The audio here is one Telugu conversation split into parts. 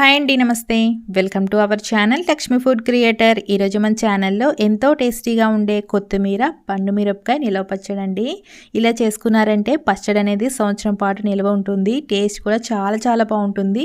హాయ్ అండి నమస్తే. Welcome to our channel Lakshmi food creator. ఈరోజు మన ఛానల్లో ఎంతో టేస్టీగా ఉండే కొత్తిమీర పండు మిరపకాయ నిలవ పచ్చడి అండి. ఇలా చేసుకున్నారంటే పచ్చడి అనేది సంవత్సరం పాటు నిల్వ ఉంటుంది. టేస్ట్ కూడా చాలా చాలా బాగుంటుంది.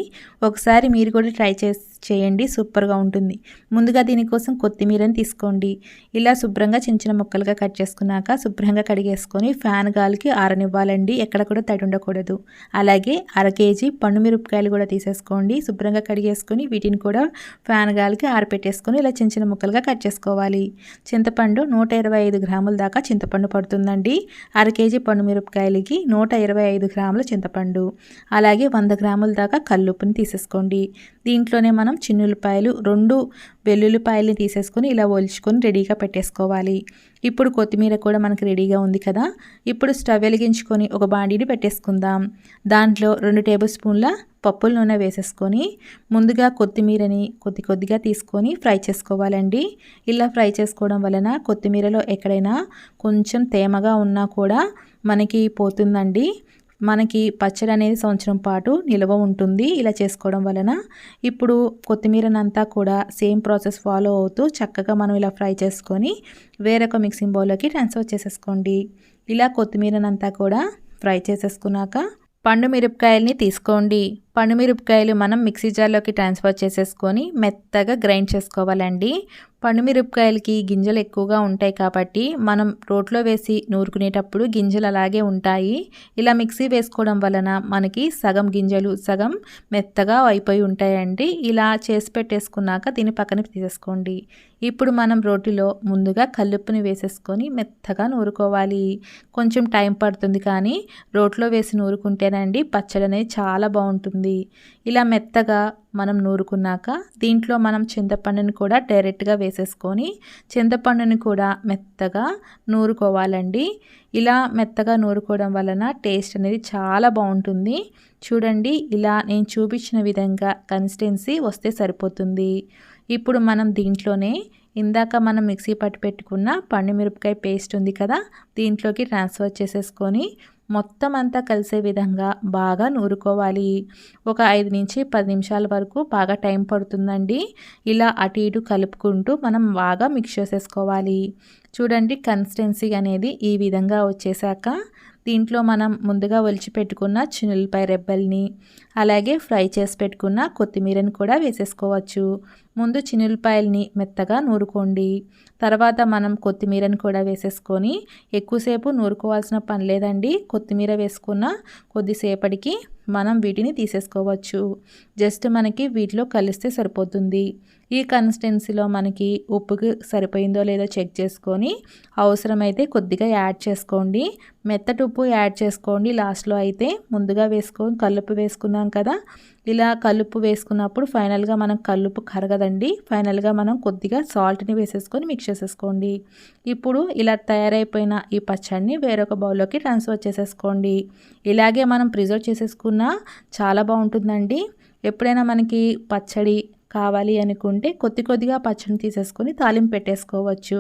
ఒకసారి మీరు కూడా ట్రై చేసి చేయండి సూపర్గా ఉంటుంది. ముందుగా దీనికోసం కొత్తిమీరని తీసుకోండి. ఇలా శుభ్రంగా చిన్న చిన్న ముక్కలుగా కట్ చేసుకున్నాక శుభ్రంగా కడిగేసుకొని ఫ్యాన్ గాలికి ఆరనివ్వాలండి. ఎక్కడ కూడా తడి ఉండకూడదు. అలాగే అర కేజీ పండు మిరపకాయలు కూడా తీసేసుకోండి. శుభ్రంగా కడిగేసుకొని వీటిని కూడా ఫ్యాన్ గాలికి ఆరపెట్టేసుకొని ఇలా చిన్న చిన్న ముక్కలుగా కట్ చేసుకోవాలి. చింతపండు నూట ఇరవై ఐదు గ్రాముల దాకా చింతపండు పడుతుందండి. అర కేజీ పండు మిరపకాయలకి నూట ఇరవై ఐదు గ్రాముల చింతపండు. అలాగే వంద గ్రాముల దాకా కల్లుప్పుని తీసేసుకోండి. దీంట్లోనే మనం చిన్నులపాయలు రెండు వెల్లుల్లిపాయలు తీసేసుకొని ఇలా ఒలుచుకొని రెడీగా పెట్టేసుకోవాలి. ఇప్పుడు కొత్తిమీర కూడా మనకి రెడీగా ఉంది కదా. ఇప్పుడు స్టవ్ వెలిగించుకొని ఒక బాండీని పెట్టేసుకుందాం. దాంట్లో రెండు టేబుల్ స్పూన్ల పప్పుల నూనె వేసేసుకొని ముందుగా కొత్తిమీరని కొద్ది కొద్దిగా తీసుకొని ఫ్రై చేసుకోవాలండి. ఇలా ఫ్రై చేసుకోవడం వలన కొత్తిమీరలో ఎక్కడైనా కొంచెం తేమగా ఉన్నా కూడా మనకి పోతుందండి. మనకి పచ్చడి అనేది సంవత్సరం పాటు నిల్వ ఉంటుంది. ఇలా చేసుకోవడం వలన ఇప్పుడు కొత్తిమీరనంతా కూడా సేమ్ ప్రాసెస్ ఫాలో అవుతూ చక్కగా మనం ఇలా ఫ్రై చేసుకొని వేరొక మిక్సింగ్ బౌల్లోకి ట్రాన్స్ఫర్ చేసేసుకోండి. ఇలా కొత్తిమీరనంతా కూడా ఫ్రై చేసేసుకున్నాక పండు మిరపకాయల్ని తీసుకోండి. పండు మిరపకాయలు మనం మిక్సీ జార్లోకి ట్రాన్స్ఫర్ చేసేసుకొని మెత్తగా గ్రైండ్ చేసుకోవాలండి. పండుమిరపకాయలకి గింజలు ఎక్కువగా ఉంటాయి కాబట్టి మనం రోట్లో వేసి నూరుకునేటప్పుడు గింజలు అలాగే ఉంటాయి. ఇలా మిక్సీ వేసుకోవడం వలన మనకి సగం గింజలు సగం మెత్తగా అయిపోయి ఉంటాయండి. ఇలా చేసి పెట్టేసుకున్నాక దీని పక్కన తీసేసుకోండి. ఇప్పుడు మనం రోటిలో ముందుగా కల్లుప్పుని వేసేసుకొని మెత్తగా నూరుకోవాలి. కొంచెం టైం పడుతుంది కానీ రోట్లో వేసి నూరుకుంటేనండి పచ్చడి అనేది చాలా బాగుంటుంది. ఇలా మెత్తగా మనం నూరుకున్నాక దీంట్లో మనం చింతపండుని కూడా డైరెక్ట్గా వేసేసుకొని చింతపండుని కూడా మెత్తగా నూరుకోవాలండి. ఇలా మెత్తగా నూరుకోవడం వలన టేస్ట్ అనేది చాలా బాగుంటుంది. చూడండి ఇలా నేను చూపించిన విధంగా కన్సిస్టెన్సీ వస్తే సరిపోతుంది. ఇప్పుడు మనం దీంట్లోనే ఇందాక మనం మిక్సీ పట్టి పెట్టుకున్న పండు మిరపకాయ పేస్ట్ ఉంది కదా దీంట్లోకి ట్రాన్స్ఫర్ చేసేసుకొని మొత్తం అంతా కలిసే విధంగా బాగా నూరుకోవాలి. ఒక ఐదు నుంచి పది నిమిషాల వరకు బాగా టైం పడుతుందండి. ఇలా అటు ఇటు కలుపుకుంటూ మనం బాగా మిక్స్ చేసేసుకోవాలి. చూడండి కన్సిస్టెన్సీ అనేది ఈ విధంగా వచ్చేసాక దీంట్లో మనం ముందుగా ఒలిచిపెట్టుకున్న చినులపై రెబ్బల్ని అలాగే ఫ్రై చేసి పెట్టుకున్న కొత్తిమీరని కూడా వేసేసుకోవచ్చు. ముందు చినులపాయల్ని మెత్తగా నూరుకోండి. తర్వాత మనం కొత్తిమీరని కూడా వేసేసుకొని ఎక్కువసేపు నూరుకోవాల్సిన పని లేదండి. కొత్తిమీర వేసుకున్న కొద్దిసేపటికి మనం వీటిని తీసేసుకోవచ్చు. జస్ట్ మనకి వీటిలో కలిస్తే సరిపోతుంది. ఈ కన్సిస్టెన్సీలో మనకి ఉప్పుకి సరిపోయిందో లేదో చెక్ చేసుకొని అవసరమైతే కొద్దిగా యాడ్ చేసుకోండి. మెత్తటి ఉప్పు యాడ్ చేసుకోండి. లాస్ట్లో అయితే ముందుగా వేసుకొని కల్లుపు వేసుకున్నాం కదా ఇలా కలుపు వేసుకున్నప్పుడు ఫైనల్గా మనం కలుపు కరగదండి. ఫైనల్గా మనం కొద్దిగా సాల్ట్ని వేసేసుకొని మిక్స్ చేసేసుకోండి. ఇప్పుడు ఇలా తయారైపోయిన ఈ పచ్చడిని వేరొక బౌల్లోకి ట్రాన్స్ఫర్ చేసేసుకోండి. ఇలాగే మనం ప్రిజర్వ్ చేసేసుకున్న చాలా బాగుంటుందండి. ఎప్పుడైనా మనకి పచ్చడి కావాలి అనుకుంటే కొద్ది కొద్దిగా పచ్చడిని తీసేసుకొని తాలింపు పెట్టేసుకోవచ్చు.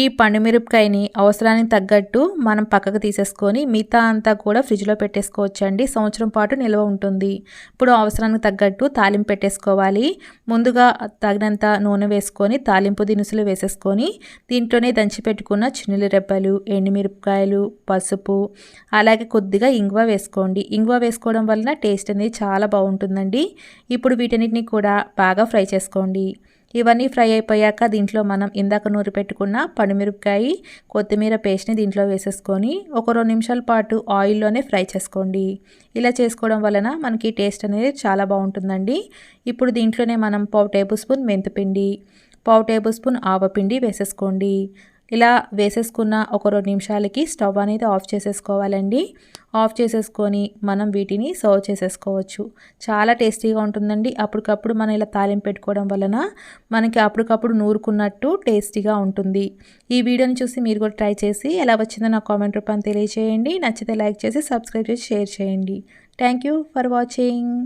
ఈ పండుమిరపకాయని అవసరానికి తగ్గట్టు మనం పక్కకు తీసేసుకొని మిగతా అంతా కూడా ఫ్రిడ్జ్లో పెట్టేసుకోవచ్చండి. సంవత్సరం పాటు నిల్వ ఉంటుంది. ఇప్పుడు అవసరానికి తగ్గట్టు తాలింపు పెట్టేసుకోవాలి. ముందుగా తగినంత నూనె వేసుకొని తాలింపు దినుసులు వేసేసుకొని దీంట్లోనే దంచి పెట్టుకున్న చిన్నుల రెబ్బలు ఎండుమిరపకాయలు పసుపు అలాగే కొద్దిగా ఇంగువ వేసుకోండి. ఇంగువ వేసుకోవడం వలన టేస్ట్ అనేది చాలా బాగుంటుందండి. ఇప్పుడు వీటన్నిటిని కూడా బాగా ఫ్రై చేసుకోండి. ఇవన్నీ ఫ్రై అయిపోయాక దీంట్లో మనం ఇందాక నూరి పెట్టుకున్న పనిమిరపకాయ కొత్తిమీర పేస్ట్ని దీంట్లో వేసేసుకొని ఒక రెండు నిమిషాల పాటు ఆయిల్లోనే ఫ్రై చేసుకోండి. ఇలా చేసుకోవడం వలన మనకి టేస్ట్ అనేది చాలా బాగుంటుందండి. ఇప్పుడు దీంట్లోనే మనం పావు టేబుల్ స్పూన్ మెంతిపిండి పావు టేబుల్ స్పూన్ ఆవపిండి వేసేసుకోండి. ఇలా వేసేసుకున్న ఒక రెండు నిమిషాలకి స్టవ్ అనేది ఆఫ్ చేసేసుకోవాలండి. ఆఫ్ చేసేసుకొని మనం వీటిని సర్వ్ చేసేసుకోవచ్చు. చాలా టేస్టీగా ఉంటుందండి. అప్పటికప్పుడు మనం ఇలా తాలింపు పెట్టుకోవడం వలన మనకి అప్పటికప్పుడు నూరుకున్నట్టు టేస్టీగా ఉంటుంది. ఈ వీడియోని చూసి మీరు కూడా ట్రై చేసి ఎలా వచ్చిందో నా కామెంట్ రూపాన్ని తెలియజేయండి నచ్చితే లైక్ చేసి సబ్స్క్రైబ్ చేసి షేర్ చేయండి. Thank for watching.